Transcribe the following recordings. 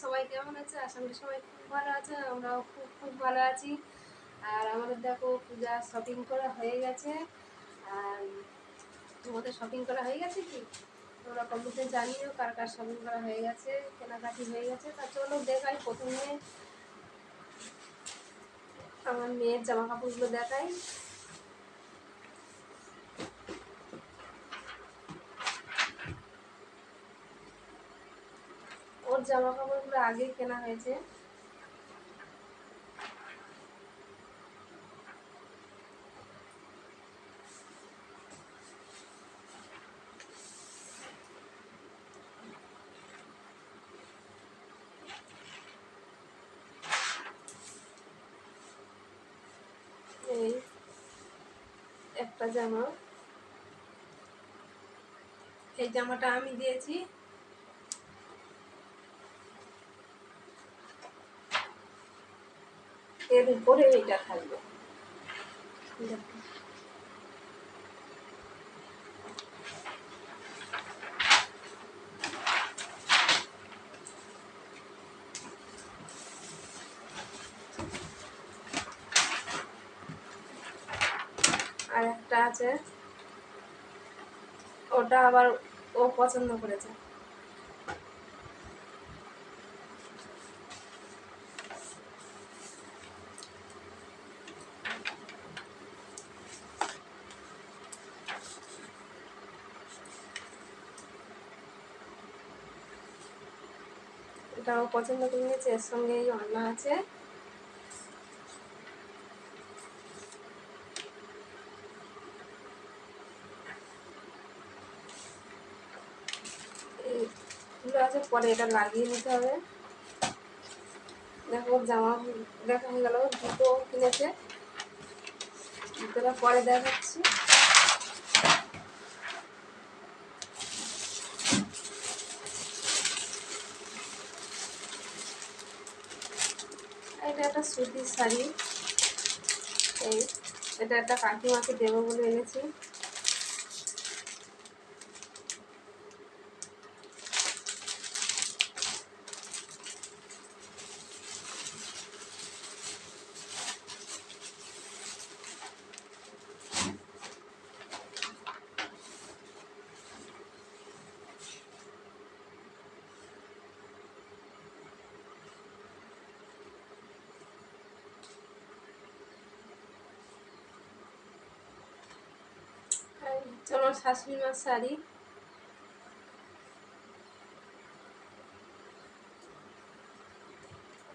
সবাই কেমন আছে? আশা করি সবাই খুব ভালো আছে, আমরাও খুব খুব ভালো আছি। আর আমাদের দেখো, পূজা শপিং করা হয়ে গেছে। আর তোমাদের শপিং করা হয়ে গেছে কি? তোমরা কমেন্টে জানিও কার কার শপিং করা হয়ে গেছে, কেনাকাটি হয়ে গেছে। তা চলো দেখাই, প্রথমে আমার মেয়ের জামা কাপড়গুলো দেখাই। ওর জামা কাপড়গুলো আগেই কেনা হয়েছে। এই একটা জামা। এই জামাটা আমি দিয়েছি। এর উপরে এইটা থাকবে। আর একটা আছে ওটা আবার ও পছন্দ করেছে। এটা ও পছন্দ করে নিয়েছে, এর সঙ্গে এই অন্না আছে আছে, পরে এটা লাগিয়ে নিতে হবে। দেখো, জামা দেখা হয়ে গেল জুতো কিনেছে। জুতোটা পরে দেখাচ্ছি। এটা একটা সুতির শাড়ি। এই এটা একটা কাকিমাকে দেবো বলে এনেছি আর এই হচ্ছে আমার শাশুড়ি মার শাড়ি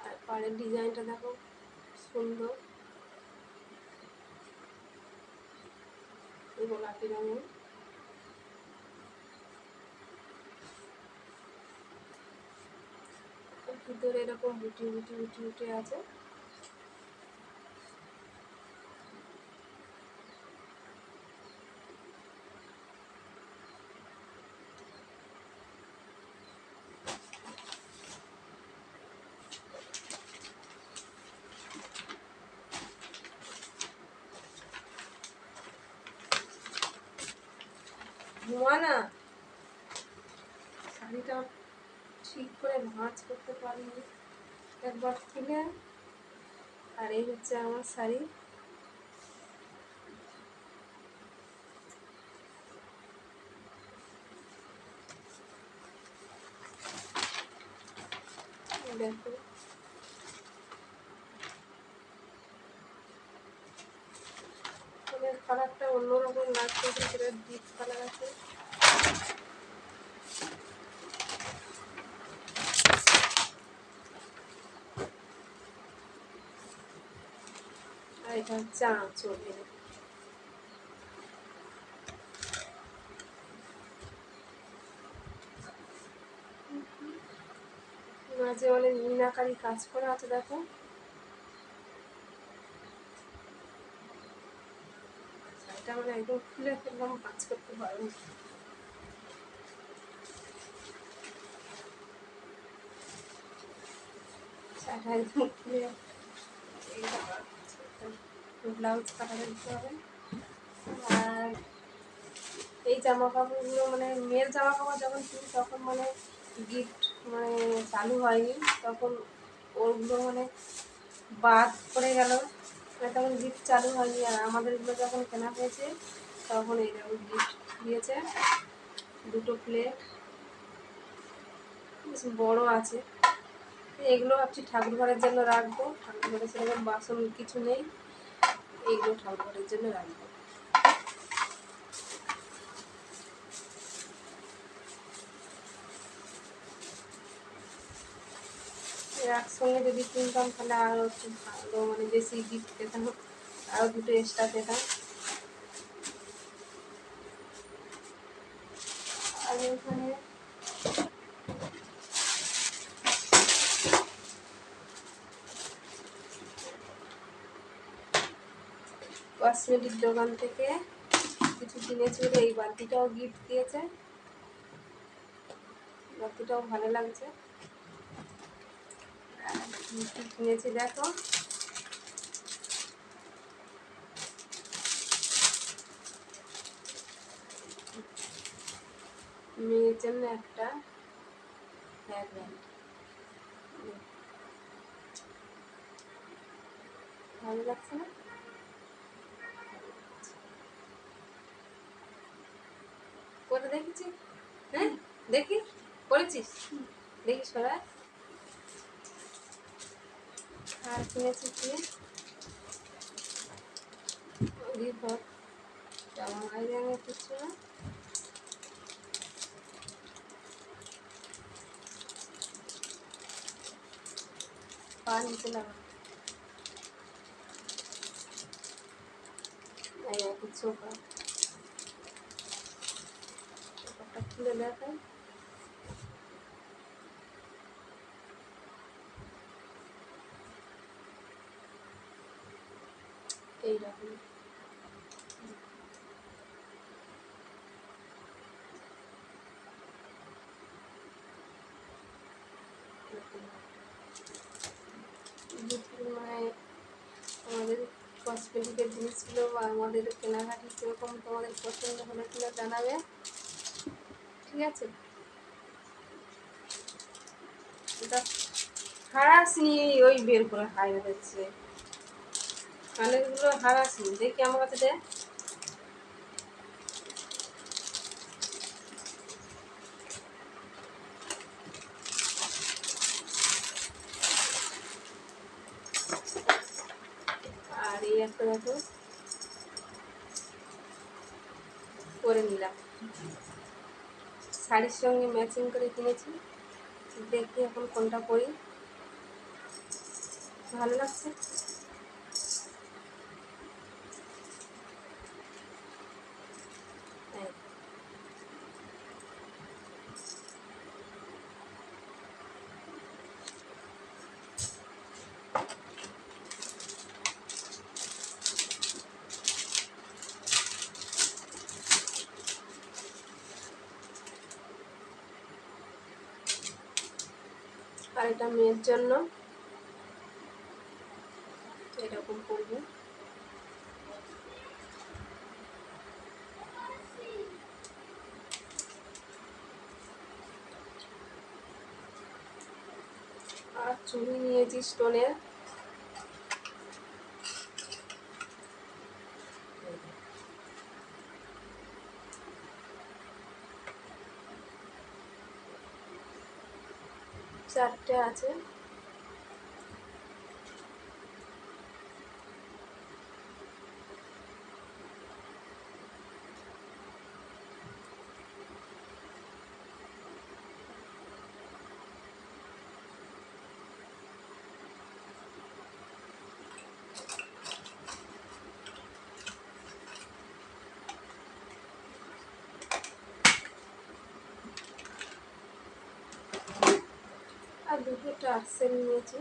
আর পাড়ের ডিজাইনটা দেখো, সুন্দর। গোলাপি রঙের। ভিতরে এরকম বুটি বুটি বুটি বুটি আছে। ধোঁয়া শাড়িটা ঠিক করে ভাঁজ করতে পারিনি। একবার খুলে আর এই হচ্ছে আমার শাড়ি। দেখো। কালারটা অন্যরকম লাগছে সেটা ডিপ কালার আছে। আর এটা হচ্ছে আঁচল মাঝে অনেক মিনাকারি কাজ করা আছে, দেখো। এটা মানে একদম খুলে ফেললাম কাজ করতে পারব শাড়িটা একদম ব্লাউজ কাটাতে দিতে হবে আর এই জামা কাপড়গুলো মানে মেয়ের জামা কাপড় যখন কিনি তখন মানে গিফট মানে চালু হয়নি, তখন ওগুলো মানে বাদ পড়ে গেল। মানে তখন গিফট চালু হয়নি আর আমাদেরগুলো যখন কেনা হয়েছে, তখন এইরকম গিফট দিয়েছে। দুটো প্লেট বেশ বড় আছে। এগুলো ভাবছি ঠাকুর ঘরের জন্য রাখব। ঠাকুর ঘরে সেরকম বাসন কিছু নেই। এইগুলো ঠাকুর ঘরের জন্য রাখব। একসঙ্গে যদি কিনতাম তাহলে আরও একটু ভালো মানে বেশি গিফট পেতাম। আরও দুটো এক্সট্রা পেতাম। আর এখানে কসমেটিক দোকান থেকে কিছু কিনেছি বলে এই বালতিটাও গিফট দিয়েছে। বালতিটাও ভালো লাগছে। কি কিনেছি, দেখো। মেয়ের জন্য একটা ভালো লাগছে না? করে দেখেছি। হ্যাঁ দেখি করেছিস দেখি সরা আর কিনেছি কি রিভর জামা গায়ে কিছু না পা নিচে লাগা এই একটু চোখা চোখাটা খুলে দেখাই এইরকম। আমাদের কসমেটিকের জিনিসগুলো বা আমাদের কেনাকাটি কীরকম তোমাদের পছন্দ হলে কিনা জানাবে। ঠিক আছে? এটা হারাসনি ওই বের করে হারিয়ে দিচ্ছে কানেরগুলো হারাসনি দেখি আমার কাছে দে। আর এই একটা দেখো। করে নিলাম। শাড়ির সঙ্গে ম্যাচিং করে কিনেছি। দেখি এখন কোনটা পরি। ভালো লাগছে এই। আর এটা মেয়ের জন্য। এরকম করব। আর চুড়ি নিয়েছি স্টোনের আছে। দুটো টার্সেল নিয়েছি।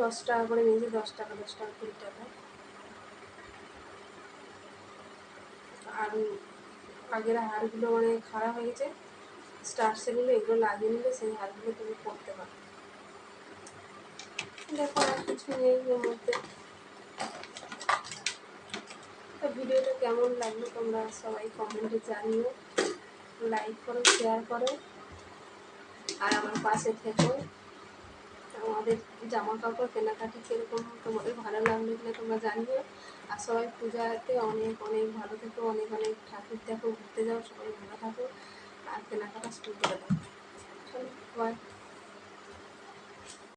দশ টাকা করে নিয়েছি দশ টাকা দশ টাকা, কুড়ি টাকা। আর আগের হারগুলো মানে খারাপ হয়ে গেছে। স্টার্সেলগুলো এগুলো লাগিয়ে নিলে সেই হারগুলো তুমি পরতে পারো। দেখো আর কিছু নেই এর মধ্যে। তো ভিডিওটা কেমন লাগল তোমরা সবাই কমেন্টে জানিও। লাইক করো শেয়ার করো। আর আমার পাশে থেকো। আমাদের জামা কাপড় কেনাকাটি কীরকম তোমাদের ভালো লাগল কিনা তোমরা জানিও আর সবাই পূজাতে অনেক অনেক ভালো থেকো, অনেক অনেক ঠাকুর দেখো, ঘুরতে যাও, সবাই ভালো থাকো। আর কেনাকাটা শুরু করে দাও। চলো